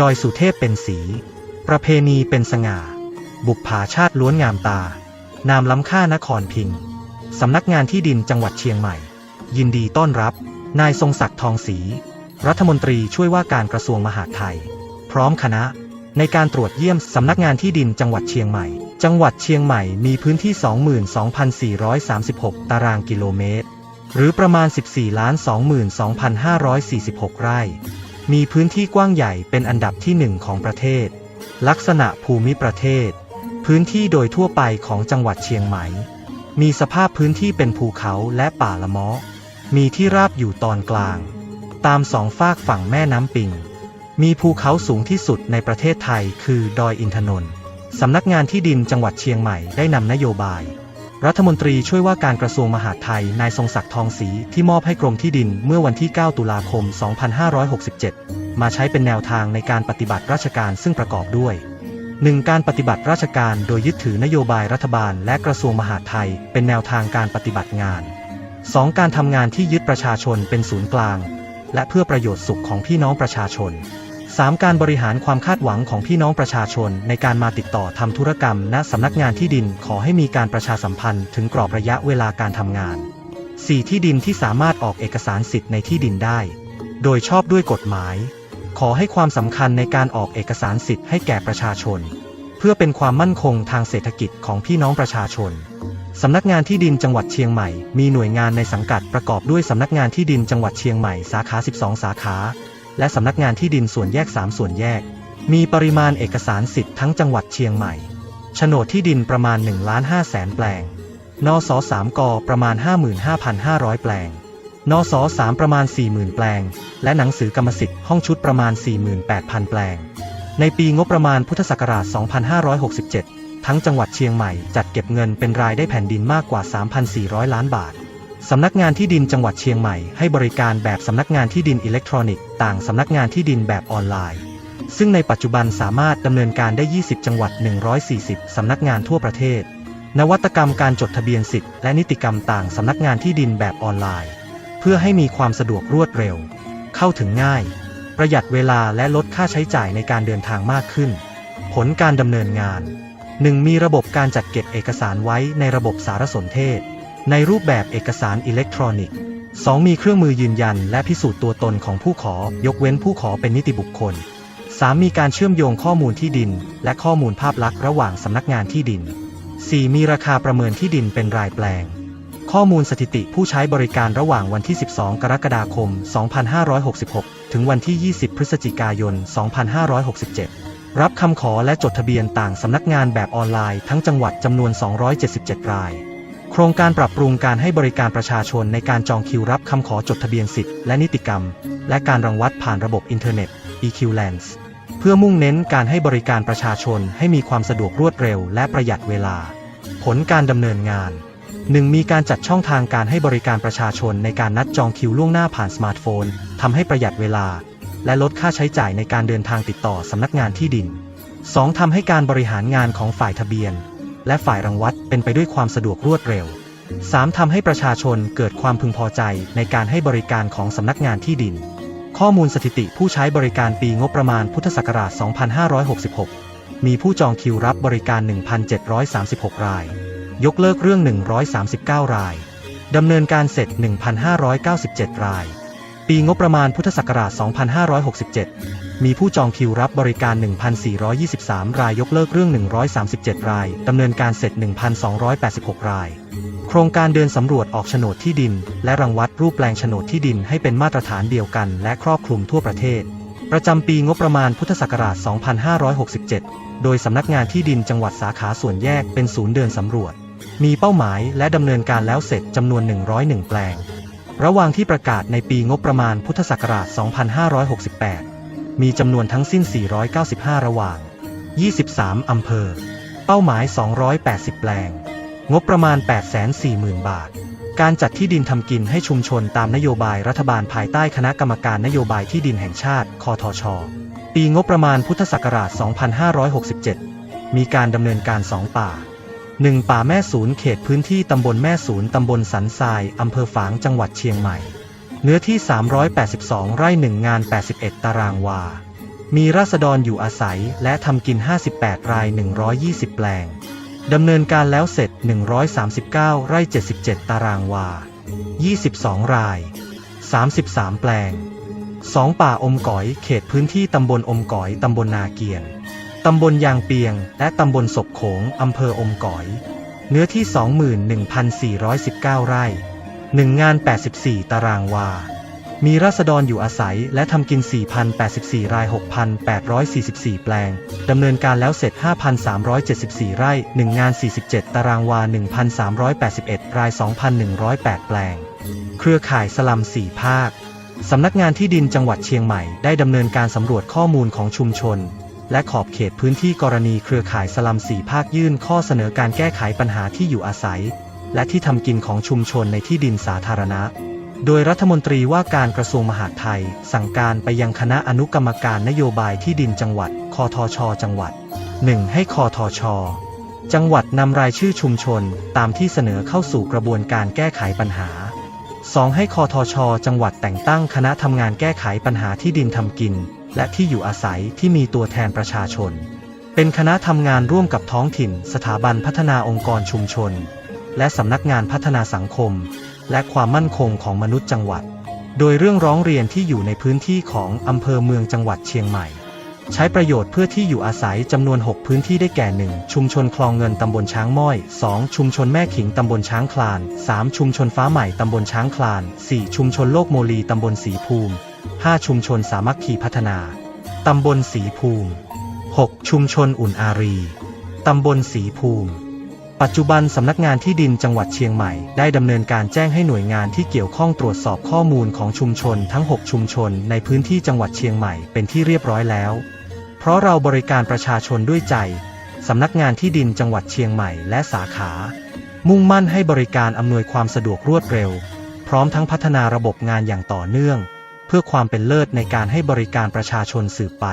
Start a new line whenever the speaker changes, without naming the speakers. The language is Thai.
ดอยสุเทพเป็นสี ประเพณีเป็นสง่า บุปผาชาติล้วนงามตา นามล้ำค่านครพิงสำนักงานที่ดินจังหวัดเชียงใหม่ ยินดีต้อนรับ นายทรงศักดิ์ทองศรีรัฐมนตรีช่วยว่าการกระทรวงมหาดไทย พร้อมคณะ ในการตรวจเยี่ยมสำนักงานที่ดินจังหวัดเชียงใหม่ จังหวัดเชียงใหม่มีพื้นที่ 22,436 ตารางกิโลเมตร หรือประมาณ 14 22,546 ไร่ มีพื้นที่กว้างใหญ่เป็นอันดับที่หนึ่งของประเทศ ลักษณะภูมิประเทศ พื้นที่โดยทั่วไปของจังหวัดเชียงใหม่ มีสภาพพื้นที่เป็นภูเขาและป่าละมะมีที่ราบอยู่ตอนกลาง ตามสองฝากฝั่งแม่น้ำปิง มีภูเขาสูงที่สุดในประเทศไทยคือดอยอินทนนท์สำนักงานที่ดินจังหวัดเชียงใหม่ได้นำนโยบาย รัฐมนตรีช่วยว่าการกระทรวงมหาดไทยนายทรงศักดิ์ทองศรีที่มอบให้กรมที่ดินเมื่อวันที่ 9 ตุลาคม 2567 มาใช้เป็นแนวทางในการปฏิบัติราชการซึ่งประกอบด้วย 1. การปฏิบัติราชการโดยยึดถือนโยบายรัฐบาลและกระทรวงมหาดไทย เป็นแนวทางการปฏิบัติงาน 2. การทำงานที่ยึดประชาชนเป็นศูนย์กลาง และเพื่อประโยชน์สุขของพี่น้องประชาชน 3. การบริหารความคาดหวังของพี่น้องประชาชนในการมาติดต่อทำธุรกรรม ณสำนักงานที่ดินขอให้มีการประชาสัมพันธ์ถึงกรอบระยะเวลาการทำงาน 4. ที่ดินที่สามารถออกเอกสารสิทธิ์ในที่ดินได้ โดยชอบด้วยกฎหมาย ขอให้ความสำคัญในการออกเอกสารสิทธิ์ให้แก่ประชาชน เพื่อเป็นความมั่นคงทางเศรษฐกิจของพี่น้องประชาชนสำนักงานที่ดินจังหวัดเชียงใหม่ มีหน่วยงานในสังกัดประกอบด้วยสำนักงานที่ดินจังหวัดเชียงใหม่สาขา 12 สาขา และสำนักงานที่ดินส่วนแยก 3 ส่วนแยก มีปริมาณเอกสารสิทธิ์ทั้งจังหวัดเชียงใหม่โฉนดที่ดินประมาณ1ล้าน5แสนแปลง นส3กประมาณ 55,500 แปลง นส3ประมาณ 40,000 แปลง และหนังสือกรรมสิทธิ์ห้องชุดประมาณ 48,000 แปลง ในปีงบประมาณพุทธศักราช 2567 ทั้งจังหวัดเชียงใหม่จัดเก็บเงินเป็นรายได้แผ่นดินมากกว่า 3,400 ล้านบาท สำนักงานที่ดินจังหวัดเชียงใหม่ ให้บริการแบบสำนักงานที่ดินอิเล็กทรอนิกส์ต่างสำนักงานที่ดินแบบออนไลน์ ซึ่งในปัจจุบันสามารถดำเนินการได้ 20 จังหวัด 140 สำนักงานทั่วประเทศ นวัตกรรมการจดทะเบียนสิทธิ์และนิติกรรมต่างสำนักงานที่ดินแบบออนไลน์ เพื่อให้มีความสะดวกรวดเร็ว เข้าถึงง่าย ประหยัดเวลาและลดค่าใช้จ่ายในการเดินทางมากขึ้น ผลการดำเนินงาน 1. มีระบบการจัดเก็บเอกสารไว้ในระบบสารสนเทศ ในรูปแบบเอกสารอิเล็กทรอนิกส์ 2. มีเครื่องมือยืนยันและพิสูจน์ตัวตนของผู้ขอ ยกเว้นผู้ขอเป็นนิติบุคคล 3. มีการเชื่อมโยงข้อมูลที่ดิน และข้อมูลภาพลักษณ์ระหว่างสำนักงานที่ดิน 4. มีราคาประเมินที่ดินเป็นรายแปลง ข้อมูลสถิติผู้ใช้บริการระหว่างวันที่ 12 กรกฎาคม 2566 ถึงวันที่ 20 พฤศจิกายน 2567 รับคำขอและจดทะเบียนต่างสำนักงานแบบออนไลน์ทั้งจังหวัดจำนวน 277 ราย โครงการปรับปรุงการให้บริการประชาชนในการจองคิวรับคำขอจดทะเบียนสิทธิ์และนิติกรรม และการรังวัดผ่านระบบอินเทอร์เน็ต EQLands เพื่อมุ่งเน้นการให้บริการประชาชนให้มีความสะดวกรวดเร็วและประหยัดเวลา ผลการดำเนินงาน 1. มีการจัดช่องทางการให้บริการประชาชนในการนัดจองคิวล่วงหน้าผ่านสมาร์ทโฟนทำให้ประหยัดเวลา และลดค่าใช้จ่ายในการเดินทางติดต่อสำนักงานที่ดิน 2. ทำให้การบริหารงานของฝ่ายทะเบียน และฝ่ายรังวัดเป็นไปด้วยความสะดวกรวดเร็ว 3. ทำให้ประชาชนเกิดความพึงพอใจในการให้บริการของสำนักงานที่ดิน ข้อมูลสถิติผู้ใช้บริการปีงบประมาณพุทธศักราช 2566 มีผู้จองคิวรับบริการ 1,736 ราย ยกเลิกเรื่อง 139 รายดำเนินการเสร็จ 1,597 ราย ปีงบประมาณพุทธศักราช 2567 มีผู้จองคิวรับบริการ 1,423 รายยกเลิกเรื่อง 137 ราย ดำเนินการเสร็จ 1,286 ราย โครงการเดินสำรวจออกโฉนดที่ดิน และรังวัดรูปแปลงโฉนดที่ดินให้เป็นมาตรฐานเดียวกัน และครอบคลุมทั่วประเทศ ประจำปีงบประมาณพุทธศักราช 2567 โดยสำนักงานที่ดินจังหวัดสาขาส่วนแยกเป็นศูนย์เดินสำรวจ มีเป้าหมายและดำเนินการแล้วเสร็จจำนวน 101 แปลง ระหว่างที่ประกาศในปีงบประมาณพุทธศักราช 2568 มีจำนวนทั้งสิ้น 495 ระหว่าง 23 อำเภอ เป้าหมาย 280 แปลง งบประมาณ 840,000 บาท การจัดที่ดินทำกินให้ชุมชนตามนโยบายรัฐบาลภายใต้คณะกรรมการนโยบายที่ดินแห่งชาติคอทช ปีงบประมาณพุทธศักราช 2567 มีการดำเนินการ 2 ป่า 1 ป่าแม่ศูนย์เขตพื้นที่ตำบลแม่ศูนย์ตำบลสันทรายอำเภอฝางจังหวัดเชียงใหม่ เนื้อที่ 382 ไร่1งาน 81 ตารางวา มีราษฎรอยู่อาศัยและทำกิน 58 ราย 120 แปลง ดำเนินการแล้วเสร็จ 139 ไร่ 77 ตารางวา 22 ราย 33 แปลง 2 ป่าอมก๋อย เขตพื้นที่ตำบลอมก๋อยตำบลนาเกียน ตำบลยางเปียง และตำบลศพโขงอำเภออมก๋อย เนื้อที่ 21,419 ไร่ 1 งาน 84 ตารางวา มีราษฎรอยู่อาศัยและทำกิน 4,084 ราย 6,844 แปลง ดำเนินการแล้วเสร็จ 5,374 ไร่ 1 งาน 47 ตารางวา 1,381 ราย 2,108 แปลง เครือข่ายสลัม 4 ภาคสำนักงานที่ดินจังหวัดเชียงใหม่ได้ดำเนินการสำรวจข้อมูลของชุมชน และขอบเขตพื้นที่กรณีเครือข่ายสลัม4ภาคยื่นข้อเสนอการแก้ไขปัญหาที่อยู่อาศัย และที่ทำกินของชุมชนในที่ดินสาธารณะ โดยรัฐมนตรีว่าการกระทรวงมหาดไทย สั่งการไปยังคณะอนุกรรมการนโยบายที่ดินจังหวัด คอทช จังหวัด 1. ให้คอทช จังหวัดนำรายชื่อชุมชน ตามที่เสนอเข้าสู่กระบวนการแก้ไขปัญหา 2. ให้คอทช จังหวัดแต่งตั้งคณะทำงานแก้ไขปัญหาที่ดินทำกิน และที่อยู่อาศัยที่มีตัวแทนประชาชน เป็นคณะทำงานร่วมกับท้องถิ่น สถาบันพัฒนาองค์กรชุมชน และสำนักงานพัฒนาสังคม และความมั่นคงของมนุษย์จังหวัด โดยเรื่องร้องเรียนที่อยู่ในพื้นที่ของอำเภอเมืองจังหวัดเชียงใหม่ ใช้ประโยชน์เพื่อที่อยู่อาศัยจำนวน 6 พื้นที่ได้แก่ 1. ชุมชนคลองเงินตำบลช้างม้อย 2. ชุมชนแม่ขิงตำบลช้างคลาน 3. ชุมชนฟ้าใหม่ตำบลช้างคลาน 4. ชุมชนโลกโมลีตำบลสีภูมิ 5. ชุมชนสามัคคีพัฒนา ตำบลสีภูมิ 6. ชุมชนอุ่นอารี ตำบลสีภูมิ ปัจจุบันสำนักงานที่ดินจังหวัดเชียงใหม่ได้ดำเนินการแจ้งให้หน่วยงานที่เกี่ยวข้องตรวจสอบข้อมูลของชุมชนทั้ง 6 ชุมชนในพื้นที่จังหวัดเชียงใหม่เป็นที่เรียบร้อยแล้ว เพราะเราบริการประชาชนด้วยใจสำนักงานที่ดินจังหวัดเชียงใหม่และสาขา มุ่งมั่นให้บริการอำนวยความสะดวกรวดเร็ว พร้อมทั้งพัฒนาระบบงานอย่างต่อเนื่อง เพื่อความเป็นเลิศในการให้บริการประชาชนสืบไป